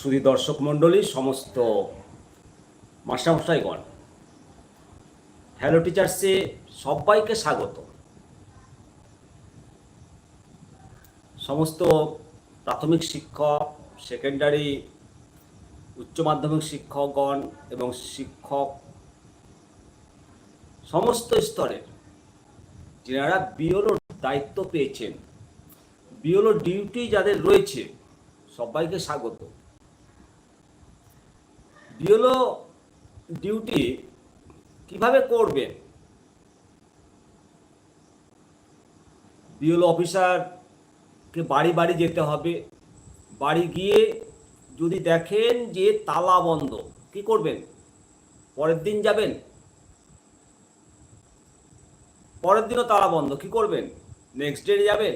সুধী দর্শক মণ্ডলী, সমস্ত মাস্টারমশাইগণ হ্যালো টিচার্সে সবাইকে স্বাগত। সমস্ত প্রাথমিক শিক্ষক সেকেন্ডারি উচ্চ মাধ্যমিক শিক্ষকগণ এবং শিক্ষক, সমস্ত স্তরের যারা বিওলোর দায়িত্ব পেয়েছেন বিওলো ডিউটি যাদের রয়েছে, সবাইকে স্বাগত। বিওলো ডিউটি কীভাবে করবেন বিওলো অফিসারকে বাড়ি বাড়ি যেতে হবে। বাড়ি গিয়ে যদি দেখেন যে তালা বন্ধ, কি করবেন? পরের দিন যাবেন? পরের দিনও তালা বন্ধ, কি করবেন? নেক্সট ডে যাবেন?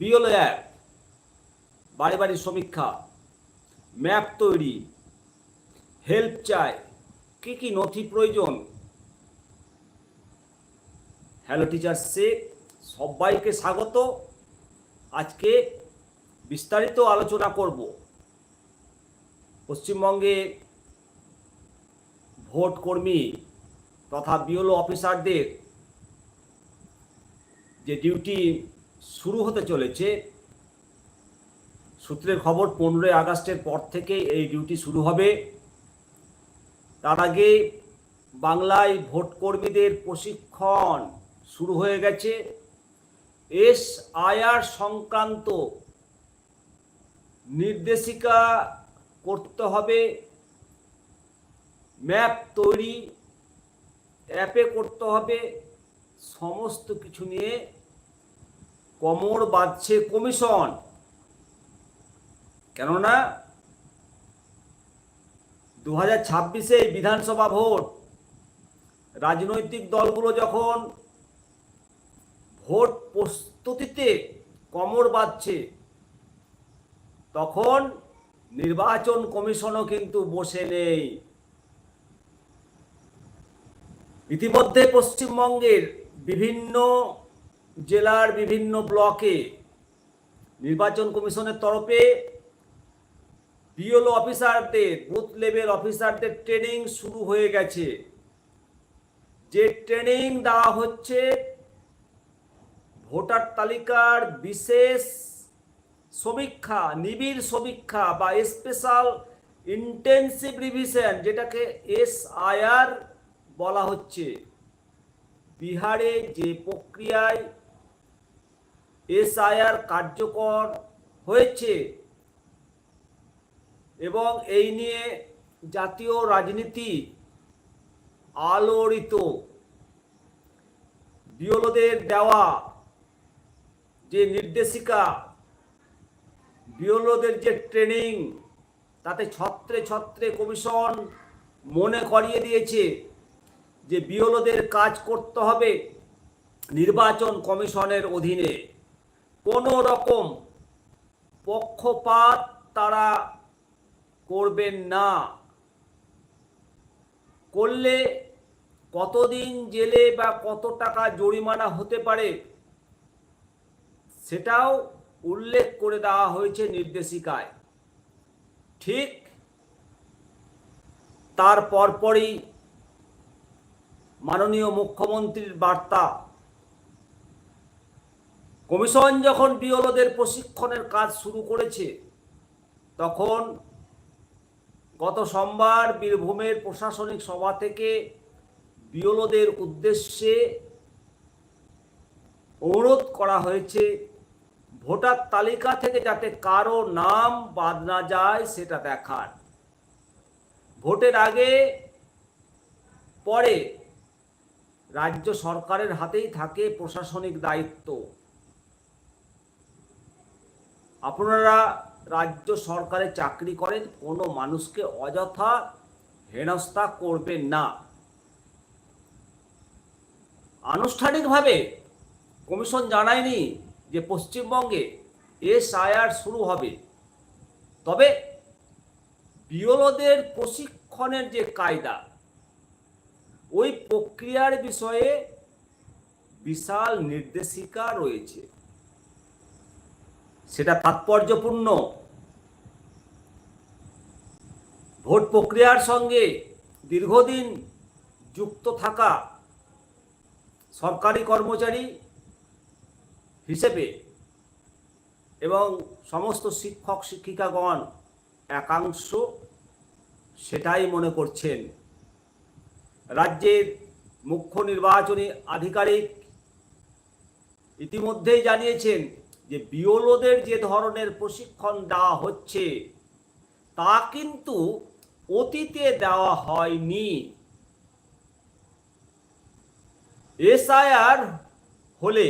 বিওলো অ্যাপ বাড়ি বাড়ি সমীক্ষা ম্যাপ তৈরি হেল্প চায় কি কি নথি প্রয়োজন? হ্যালো টিচার সে সবাইকে স্বাগত। আজকে বিস্তারিত আলোচনা করব। পশ্চিমবঙ্গে ভোট কর্মী তথা বিওলো অফিসারদের যে ডিউটি শুরু হতে চলেছে, সূত্রের খবর পনেরোই আগস্টের পর থেকে এই ডিউটি শুরু হবে। তার আগে বাংলায় ভোট কর্মীদের প্রশিক্ষণ শুরু হয়ে গেছে। এস আয়ার সংক্রান্ত নির্দেশিকা করতে হবে। ম্যাপ তৈরি, অ্যাপে করতে হবে। সমস্ত কিছু নিয়ে কোমর বাঁধছে কমিশন। কেননা দু হাজার ছাব্বিশে বিধানসভা ভোট, রাজনৈতিক দলগুলো যখন ভোট প্রস্তুতিতে কমর বাঁধছে, তখন নির্বাচন কমিশনও কিন্তু বসে নেই। ইতিমধ্যে পশ্চিমবঙ্গের বিভিন্ন জেলার বিভিন্ন ব্লকে নির্বাচন কমিশনের তরফে বিওলো অফিসারদের বুথ লেভেল অফিসারদের ট্রেনিং শুরু হয়ে গেছে। যে ট্রেনিং দেওয়া হচ্ছে, ভোটার তালিকার বিশেষ সমীক্ষা, নিবিড় সমীক্ষা বা স্পেশাল ইন্টেন্সিভ রিভিশন যেটাকে এসআইআর বলা হচ্ছে। বিহারে যে প্রক্রিয়ায় এসআইআর কার্যকর হয়েছে এবং এই নিয়ে জাতীয় রাজনীতি আলোড়িত। বিওলোদের দেওয়া যে নির্দেশিকা বিওলোদের যে ট্রেনিং, তাতে ছত্রে ছত্রে কমিশন মনে করিয়ে দিয়েছে যে বিওলোদের কাজ করতে হবে নির্বাচন কমিশনের অধীনে। কোনো রকম পক্ষপাত তারা করবেন না। করলে কতদিন জেলে বা কত টাকা জরিমানা হতে পারে, সেটাও উল্লেখ করে দেওয়া হয়েছে নির্দেশিকায়। ঠিক তার পরপরই মাননীয় মুখ্যমন্ত্রীর বার্তা। কমিশন যখন বিওলোদের প্রশিক্ষণের কাজ শুরু করেছে, তখন গত সোমবার বীরভূমের প্রশাসনিক সভা থেকে বিওলোদের উদ্দেশ্যে অনুরোধ করা হয়েছে, ভোটার তালিকা থেকে যাতে কারও নাম বাদ না যায় সেটা দেখার। ভোটের আগে, পরে রাজ্য সরকারের হাতেই থাকে প্রশাসনিক দায়িত্ব। আপনারা রাজ্য সরকারে চাকরি করেন, কোনো মানুষকে অযথা হেনস্থা করবেন না। আনুষ্ঠানিকভাবে কমিশন জানায়নি যে পশ্চিমবঙ্গে এসআইআর শুরু হবে। তবে বিওলোদের প্রশিক্ষণের যে কায়দা, ওই প্রক্রিয়ার বিষয়ে বিশাল নির্দেশিকা রয়েছে। সেটা তাৎপর্যপূর্ণ। ভোট প্রক্রিয়ার সঙ্গে দীর্ঘদিন যুক্ত থাকা সরকারি কর্মচারী হিসেবে এবং সমস্ত শিক্ষক শিক্ষিকাগণ একাংশ সেটাই মনে করছেন। রাজ্যের মুখ্য নির্বাচনী আধিকারিক ইতিমধ্যেই জানিয়েছেন যে বিওলোদের যে ধরনের প্রশিক্ষণ দেওয়া হচ্ছে, তা কিন্তু অতীতে দেওয়া হয়নি। এসআইআর হলে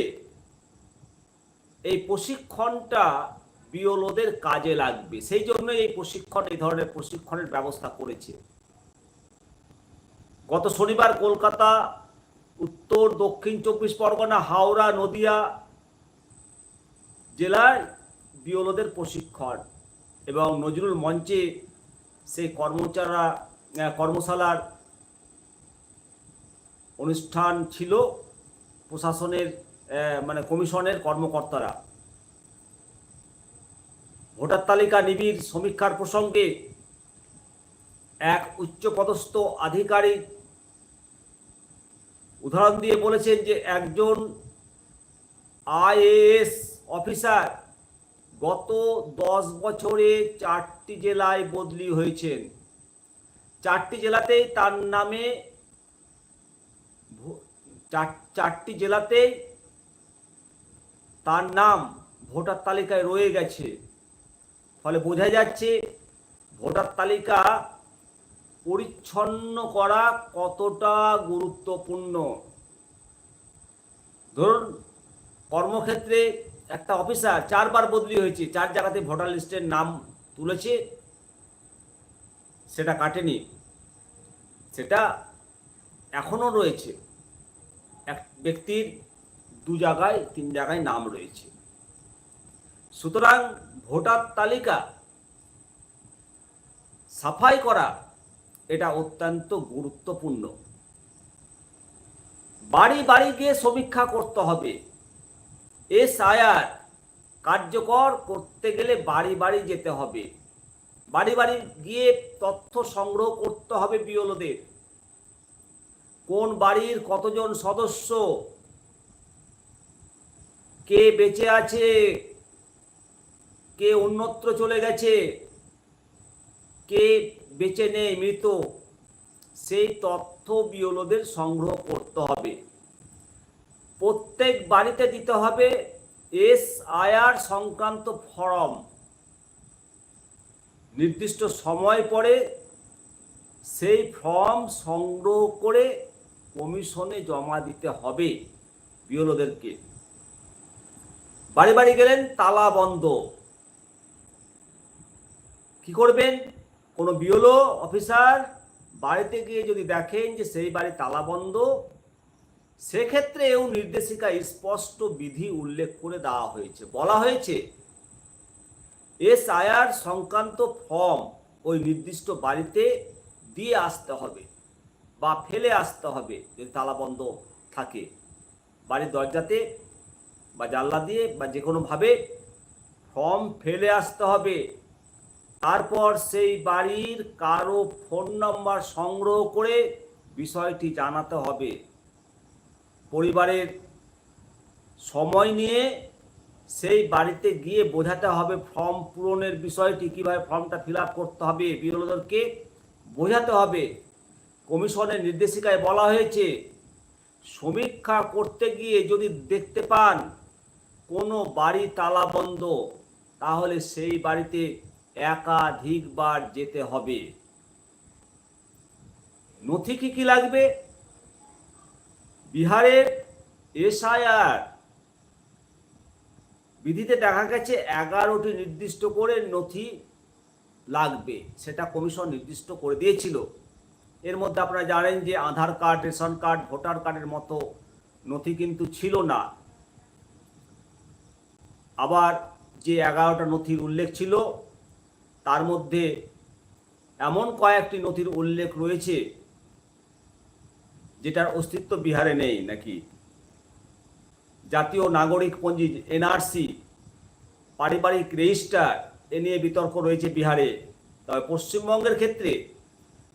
এই প্রশিক্ষণটা বিওলোদের কাজে লাগবে। সেই জন্য এই প্রশিক্ষণ, এই ধরনের প্রশিক্ষণের ব্যবস্থা করেছে। গত শনিবার কলকাতা, উত্তর, দক্ষিণ চব্বিশ পরগনা, হাওড়া, নদিয়া জেলায় বিওলোদের প্রশিক্ষণ এবং নজরুল মঞ্চে সেই কর্মচারা কর্মশালার অনুষ্ঠান ছিল প্রশাসনের মানে কমিশনের কর্মকর্তারা। ভোটার তালিকা নিবিড় সমীক্ষার প্রসঙ্গে এক উচ্চপদস্থ আধিকারিক উদাহরণ দিয়ে বলেছেন যে একজন আইএএস অফিসার, গত দশ বছরে চারটি জেলায় বদলি হয়েছেন। চারটি জেলাতেই তার নামে চারটি জেলাতেই তার নাম ভোটার তালিকায় রয়ে গেছে। ফলে বোঝা যাচ্ছে ভোটার তালিকা পরিচ্ছন্ন করা কতটা গুরুত্বপূর্ণ। ধরুন, কর্মক্ষেত্রে একটা অফিসার চারবার বদলি হয়েছে, চার জায়গাতে ভোটার লিস্টের নাম তুলেছে, সেটা কাটেনি। সেটা এখনও রয়েছে। এক ব্যক্তির দু জায়গায়, তিন জায়গায় নাম রয়েছে। সুতরাং ভোটার তালিকা সাফাই করা, এটা অত্যন্ত গুরুত্বপূর্ণ। বাড়ি বাড়ি গিয়ে সমীক্ষা করতে হবে। এসআইআর কার্যকর করতে গেলে বাড়ি বাড়ি যেতে হবে। বাড়ি বাড়ি গিয়ে তথ্য সংগ্রহ করতে হবে বিওলোদের কোন বাড়ির কতজন সদস্য? কে বেঁচে আছে? কে অন্যত্র চলে গেছে? কে বেঁচে নেই মৃত? সেই তথ্য বিওলোদের সংগ্রহ করতে হবে। প্রত্যেক বাড়িতে দিতে হবে এস আয়ার সংক্রান্ত ফর্ম। নির্দিষ্ট সময় পরে সেই ফর্ম সংগ্রহ করে কমিশনে জমা দিতে হবে বিওলোদেরকে বাড়ি বাড়ি গেলেন, তালা বন্ধ। কি করবেন? কোনো বিওলো অফিসার বাড়িতে গিয়ে যদি দেখেন যে সেই বাড়ি তালা বন্ধ সেক্ষেত্রেও নির্দেশিকা স্পষ্ট বিধি উল্লেখ করে দেওয়া হয়েছে। বলা হয়েছে, এসআইআর সংক্রান্ত ফর্ম ওই নির্দিষ্ট বাড়িতে দিয়ে আসতে হবে বা ফেলে আসতে হবে যদি তালা বন্ধ থাকে। বাড়ির দরজাতে বা জানলা দিয়ে বা যে কোনোভাবে ফর্ম ফেলে আসতে হবে। তারপর সেই বাড়ির কারও ফোন নাম্বার সংগ্রহ করে বিষয়টি জানাতে হবে। পরিবারের সময় নিয়ে সেই বাড়িতে গিয়ে বোঝাতে হবে ফর্ম পূরণের বিষয়টি, কীভাবে ফর্মটা ফিল করতে হবে বিরোধীদেরকে বোঝাতে হবে। কমিশনের নির্দেশিকায় বলা হয়েছে, সমীক্ষা করতে গিয়ে যদি দেখতে পান কোনো বাড়ি তালা বন্ধ, তাহলে সেই বাড়িতে একাধিকবার যেতে হবে। নথি কি কি লাগবে? বিহারের এসআইআর বিধিতে দেখা গেছে এগারোটি নির্দিষ্ট করে নথি লাগবে, সেটা কমিশন নির্দিষ্ট করে দিয়েছিল। এর মধ্যে আপনারা জানেন যে Aadhaar card, ration card, voter কার্ডের মতো নথি কিন্তু ছিল না। আবার যে এগারোটা নথির উল্লেখ ছিল, তার মধ্যে এমন কয়েকটি নথির উল্লেখ রয়েছে যেটার অস্তিত্ব বিহারে নেই নাকি? জাতীয় নাগরিক পঞ্জি এনআরসি, পারিবারিক রেজিস্টার, এ নিয়ে বিতর্ক রয়েছে বিহারে। তবে পশ্চিমবঙ্গের ক্ষেত্রে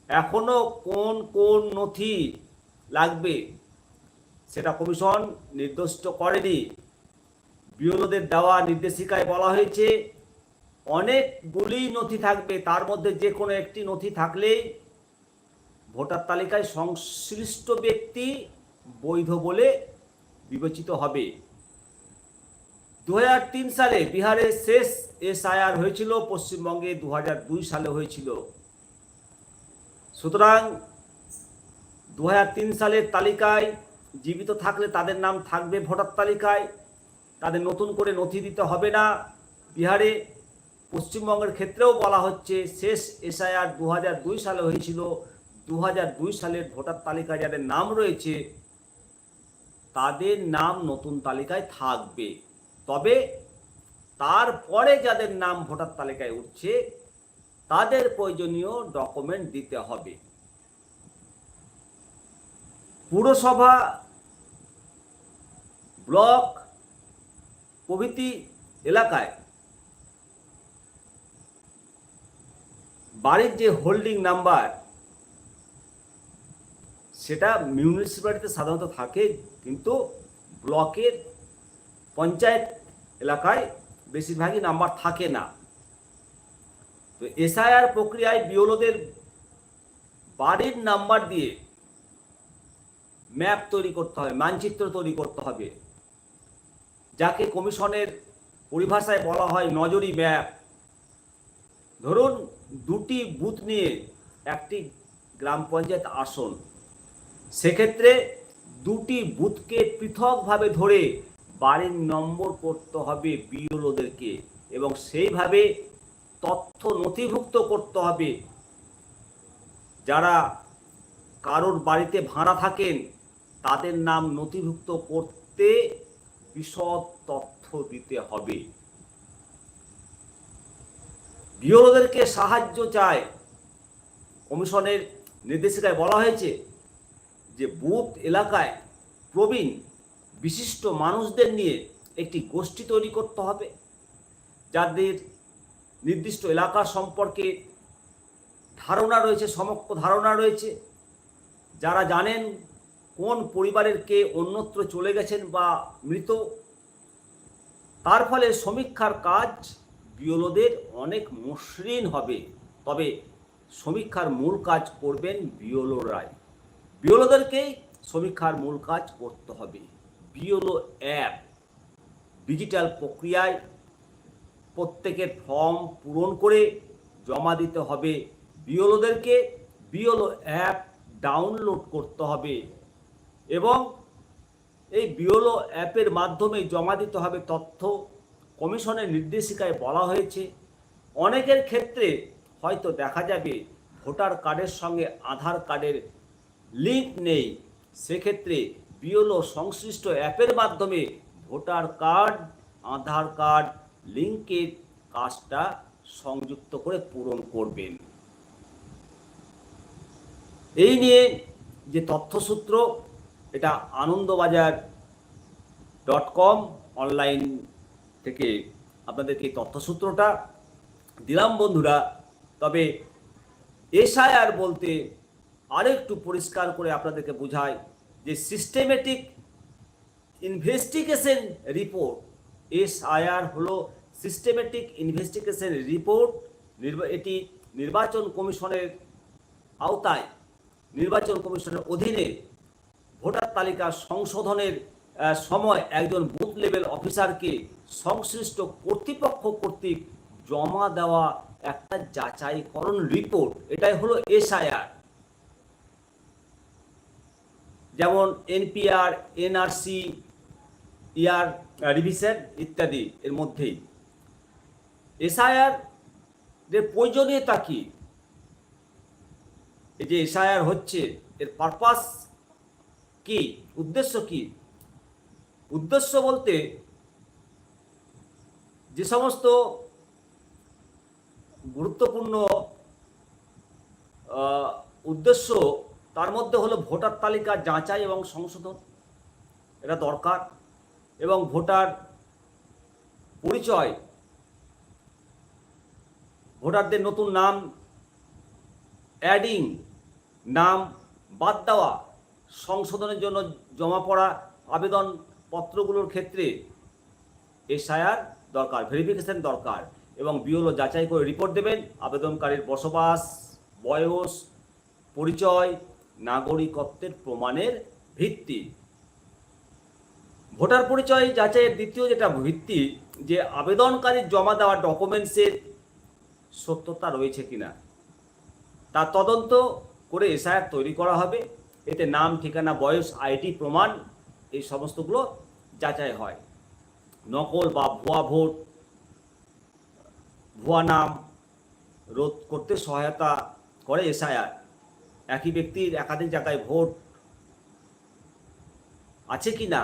এখনও কোন কোন নথি লাগবে সেটা কমিশন নির্দিষ্ট করেনি। বিরোধীদের দেওয়া নির্দেশিকায় বলা হয়েছে, অনেকগুলি নথি থাকবে, তার মধ্যে যে কোনো একটি নথি থাকলেই ভোটার তালিকায় সংশ্লিষ্ট ব্যক্তি বৈধ বলে বিবেচিত হবে। দু হাজার তিন সালে বিহারে শেষ এসআইআর হয়েছিল, পশ্চিমবঙ্গে দু হাজার দুই সালে হয়েছিল। সুতরাং দু হাজার তিন সালের তালিকায় জীবিত থাকলে তাদের নাম থাকবে ভোটার তালিকায়। তাদের নতুন করে নথি দিতে হবে না। বিহারে পশ্চিমবঙ্গের ক্ষেত্রেও বলা হচ্ছে, শেষ এসআইআর দু সালে হয়েছিল দু সালের ভোটার তালিকায় যাদের নাম রয়েছে, তাদের নাম নতুন তালিকায় থাকবে। তবে তারপরে যাদের নাম ভোটার তালিকায় উঠছে, তাদের প্রয়োজনীয় ডকুমেন্ট দিতে হবে। পুরসভা ব্লক প্রভৃতি এলাকায় বাড়ির যে হোল্ডিং নাম্বার সেটা মিউনিসিপ্যালিটিতে সাধারণত থাকে, কিন্তু ব্লকের পঞ্চায়েত এলাকায় বেশিরভাগই নাম্বার থাকে না। তো এসআইআর প্রক্রিয়ায় বিওলোদের বাড়ির নাম্বার দিয়ে ম্যাপ তৈরি করতে হবে, মানচিত্র তৈরি করতে হবে। যাকে কমিশনের পরিভাষায় বলা হয় নজরি ম্যাপ। ধরুন দুটি বুথ নিয়ে একটি গ্রাম পঞ্চায়েত আসন সেক্ষেত্রে দুটি বুথকে পৃথকভাবে ধরে বাড়ির নম্বর করতে হবে বিওলোদেরকে এবং সেইভাবে তথ্য নথিভুক্ত করতে হবে। যারা কারোর বাড়িতে ভাড়া থাকেন, তাদের নাম নথিভুক্ত করতে বিশদ তথ্য দিতে হবে। বিওলোদেরকে সাহায্য চায় কমিশনের নির্দেশিকায় বলা হয়েছে যে বুথ এলাকায় প্রবীণ বিশিষ্ট মানুষদের নিয়ে একটি গোষ্ঠী তৈরি করতে হবে, যাদের নির্দিষ্ট এলাকা সম্পর্কে ধারণা রয়েছে, সমক্ষ ধারণা রয়েছে। যারা জানেন কোন পরিবারের কে অন্যত্র চলে গেছেন বা মৃত, তার ফলে সমীক্ষার কাজ বিওলোদের অনেক মসৃণ হবে। তবে সমীক্ষার মূল কাজ করবেন বিওলোরাই বিওলোদেরকেই সমীক্ষার মূল কাজ করতে হবে। বিওলো অ্যাপ ডিজিটাল প্রক্রিয়ায় প্রত্যেকের ফর্ম পূরণ করে জমা দিতে হবে। বিওলোদেরকে বিওলো অ্যাপ ডাউনলোড করতে হবে এবং এই বিওলো অ্যাপের মাধ্যমে জমা দিতে হবে তথ্য। কমিশনের নির্দেশিকায় বলা হয়েছে, অনেকের ক্ষেত্রে হয়তো দেখা যাবে ভোটার কার্ডের সঙ্গে আধার কার্ডের লিঙ্ক নেই। সেক্ষেত্রে বিওলো সংশ্লিষ্ট অ্যাপের মাধ্যমে ভোটার কার্ড, আধার কার্ড, লিঙ্কের কাজটা সংযুক্ত করে পূরণ করবেন। এই নিয়ে যে তথ্যসূত্র, এটা আনন্দবাজার ডট কম অনলাইন থেকে আপনাদেরকে এই তথ্যসূত্রটা দিলাম বন্ধুরা। তবে এসআইআর বলতে আরেকটু পরিষ্কার করে আপনাদেরকে বোঝায় যে সিস্টেমেটিক ইনভেস্টিগেশন রিপোর্ট এসআইআর হলো সিস্টেমেটিক ইনভেস্টিগেশন রিপোর্ট এটি নির্বাচন কমিশনের আওতায়, নির্বাচন কমিশনের অধীনে ভোটার তালিকা সংশোধনের সময় একজন বুথ লেভেল অফিসারকে সংশ্লিষ্ট কর্তৃপক্ষ কর্তৃক জমা দেওয়া একটা যাচাইকরণ রিপোর্ট এটাই হলো এসআইআর যেমন এনপিআর, এনআরসি, ইয়ার রিভিশন ইত্যাদি এর মধ্যেই। এসআইআর এর প্রয়োজনীয়তা কি? এই যে এসআইআর হচ্ছে, এর পারপাস কি? উদ্দেশ্য কি? উদ্দেশ্য বলতে যে সমস্ত গুরুত্বপূর্ণ উদ্দেশ্য তার মধ্যে হলো ভোটার তালিকা যাচাই এবং সংশোধন। এটা দরকার। এবং ভোটার পরিচয়, ভোটারদের নতুন নাম, অ্যাডিং, নাম বাদ দেওয়া, সংশোধনের জন্য জমা পড়া আবেদনপত্রগুলোর ক্ষেত্রে এসআইআর দরকার, ভেরিফিকেশন দরকার এবং বিওলো যাচাই করে রিপোর্ট দেবেন। আবেদনকারীর বসবাস, বয়স, পরিচয় নাগরিকত্বের প্রমাণের ভিত্তি। ভোটার পরিচয় যাচাইয়ের দ্বিতীয় যেটা ভিত্তি, যে আবেদনকারীর জমা দেওয়া ডকুমেন্টসের সত্যতা রয়েছে কিনা তার তদন্ত করে এসআইআর তৈরি করা হবে। এতে নাম, ঠিকানা, বয়স আইটি প্রমাণ, এই সমস্তগুলো যাচাই হয়। নকল বা ভুয়া ভোট, ভুয়া নাম রোধ করতে সহায়তা করে এসআইআর। একই ব্যক্তির একাধিক জায়গায় ভোট আছে কি না,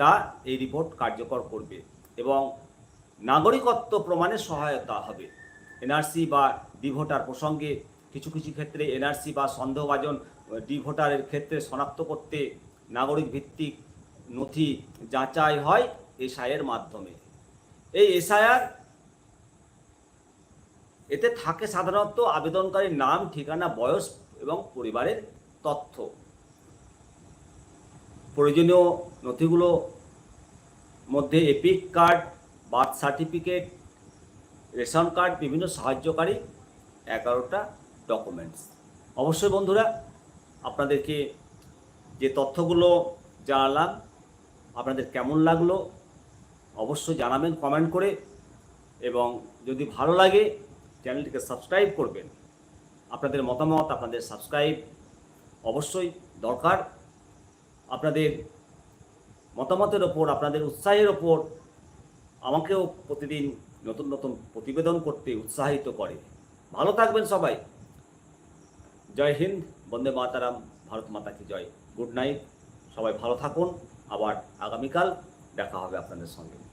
তা এই রিপোর্ট কার্যকর করবে এবং নাগরিকত্ব প্রমাণে সহায়তা হবে। এনআরসি বা ডি ভোটার প্রসঙ্গে কিছু কিছু ক্ষেত্রে এনআরসি বা সন্দেহভাজন ডি ভোটারের ক্ষেত্রে শনাক্ত করতে নাগরিক ভিত্তিক নথি যাচাই হয় এসআইয়ের মাধ্যমে। এই এসআইআর এতে থাকে সাধারণত আবেদনকারীর নাম, ঠিকানা, বয়স এবং পরিবারের তথ্য। প্রয়োজনীয় নথিগুলো মধ্যে EPIC card birth certificate ration card বিভিন্ন সাহায্যকারী এগারোটা ডকুমেন্টস অবশ্যই বন্ধুরা, আপনাদেরকে যে তথ্যগুলো জানালাম, আপনাদের কেমন লাগল, অবশ্যই জানাবেন কমেন্ট করে এবং যদি ভালো লাগে, চ্যানেলটিকে সাবস্ক্রাইব করবেন। আপনাদের মতামত, আপনাদের সাবস্ক্রাইব অবশ্যই দরকার। আপনাদের মতামতের ওপর, আপনাদের উৎসাহের ওপর আমাকেও প্রতিদিন নতুন নতুন প্রতিবেদন করতে উৎসাহিত করে। ভালো থাকবেন সবাই। জয় হিন্দ, বন্দে মাতারাম, ভারত মাতাকে জয়। Good night. সবাই ভালো থাকুন। আবার আগামীকাল দেখা হবে আপনাদের সঙ্গে।